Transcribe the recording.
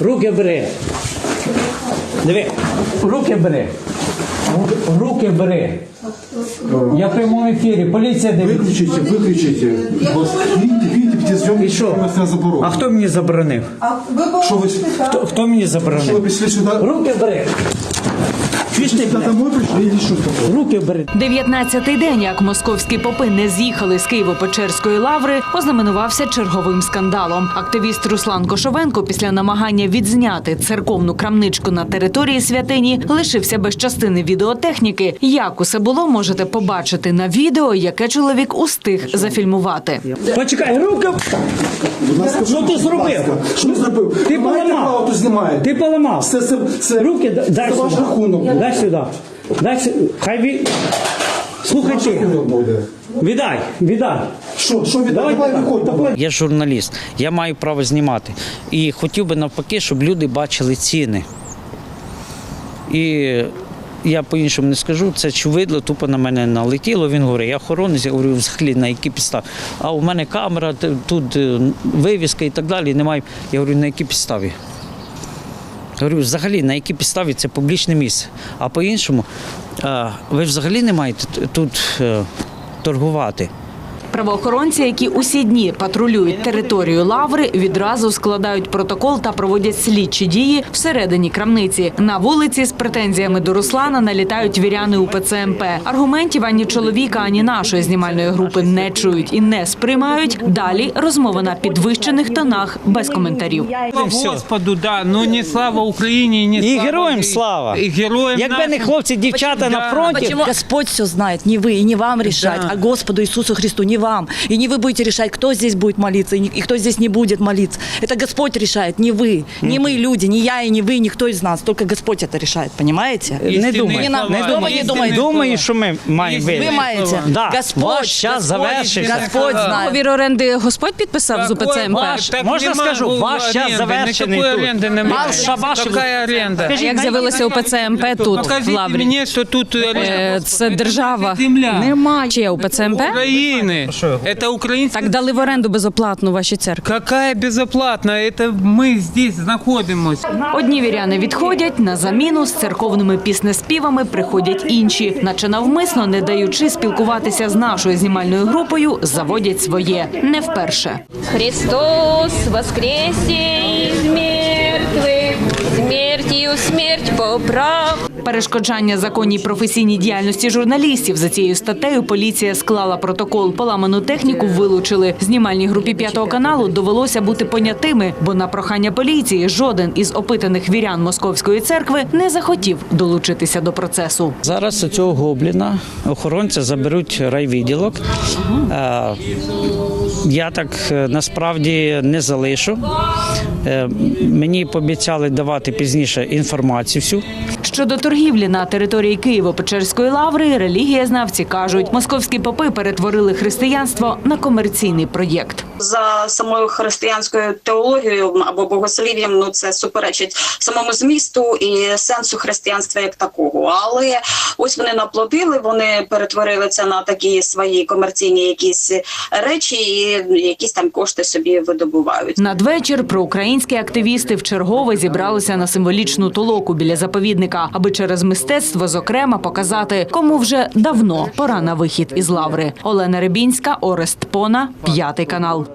Руки бери. Диви, руки бери. Руки бери. Я в прямому ефірі. Поліція дивиться. Выключите, выключите. Вот видите, видите, где съемки І що? на забору. А хто мені заборонив? А ви Что вы, порушите, так? Хто, хто мені что вы заборонив? пришли сюда? Руки бери. Руки бери. 19-й день, як московські попи не з'їхали з Києво-Печерської лаври, ознаменувався черговим скандалом. Активіст Руслан Кошовенко після намагання відзняти церковну крамничку на території святині лишився без частини відеотехніки. Як усе було, можете побачити на відео, яке чоловік устиг зафільмувати. Почекай, руки. Що ти зробив? Що зробив? Ти поламав. Знімаєте. Ти поламав. Це, це, це, Руки д- дай це ваш сюди. рахунок. Дай сюди. Дай сюди. Хай ві... Слухай Ваш ти. рахунок буде. Віддай, віддай. Що, що віддати? Давай, Давай, виходь. так, Я журналіст, я маю право знімати. І хотів би навпаки, щоб люди бачили ціни. І я по-іншому не скажу, це чувидло тупо на мене налетіло. Він говорить, я охоронець, я говорю, взагалі на які підстави. А у мене камера, т- тут е, вивіска і так далі. Немає. Я говорю, на якій підставі? Говорю, взагалі, на якій підставі це публічне місце. А по-іншому, ви взагалі не маєте тут е, торгувати. Правоохоронці, які усі дні патрулюють територію лаври, відразу складають протокол та проводять слідчі дії всередині крамниці. На вулиці з претензіями до Руслана налітають віряни УПЦ МП. Аргументів ані чоловіка, ані нашої знімальної групи не чують і не сприймають. Далі розмова на підвищених тонах без коментарів. Все. Господу, да, ну не слава Україні, не І слава героям і- слава. І героям Якби не хлопці, дівчата на фронті, Господь все знает, не вы и не вам решать, Да. а Господу Иисусу Христу, не вам И не вы будете решать, кто здесь будет молиться и, не- и кто здесь не будет молиться. Это Господь решает, не вы, не мы люди, не я и не вы, никто из нас. Только Господь это решает, понимаете? не Істинні думай, Не надо, не что вы думай. не думаете? Думаю, що ми маємо Вы Вы вийти. маете. Да. Господь, Ваш час Господь, завершився. Господь знает. Договір оренди Господь підписав з УПЦ МП. Ваш- Так можна нема скажу, було ваш час оренди, завершений Никакой тут. оренди немає. Мал шабаш- Какая оренда? А як з'явилося УПЦ МП тут, в Покажіть лаврі? мені, що тут Е, оренда. Це держава. Земля. Немає. Чи УПЦ МП? України. Это українська Так дали в оренду безоплатну ваші церкви. Какая безоплатна? Это мы здесь знаходимося. Одні віряни відходять на заміну з церковними піснеспівами приходять інші, наче навмисно, не даючи спілкуватися з нашою знімальною групою, заводять своє не вперше. Христос воскресе из мертвых, смертью смерть поправ. Перешкоджання законній професійній діяльності журналістів за цією статтею поліція склала протокол. Поламану техніку вилучили. Знімальній групі п'ятого каналу довелося бути понятими, бо на прохання поліції жоден із опитаних вірян московської церкви не захотів долучитися до процесу. Зараз цього гобліна охоронця заберуть райвідділок. Е, Я так е, насправді не залишу. Е, Мені пообіцяли давати пізніше інформацію всю. Щодо торгівлі на території Києво-Печерської лаври, релігієзнавці кажуть, московські попи перетворили християнство на комерційний проєкт. за самою християнською теологією або богослів'ям, ну це суперечить самому змісту і сенсу християнства як такого. Але ось вони наплодили, вони перетворили це на такі свої комерційні якісь речі, і якісь там кошти собі видобувають. Надвечір проукраїнські активісти вчергове зібралися на символічну толоку біля заповідника, аби через мистецтво зокрема показати, кому вже давно пора на вихід із лаври. Олена Рибінська, Орест Пона, п'ятий канал.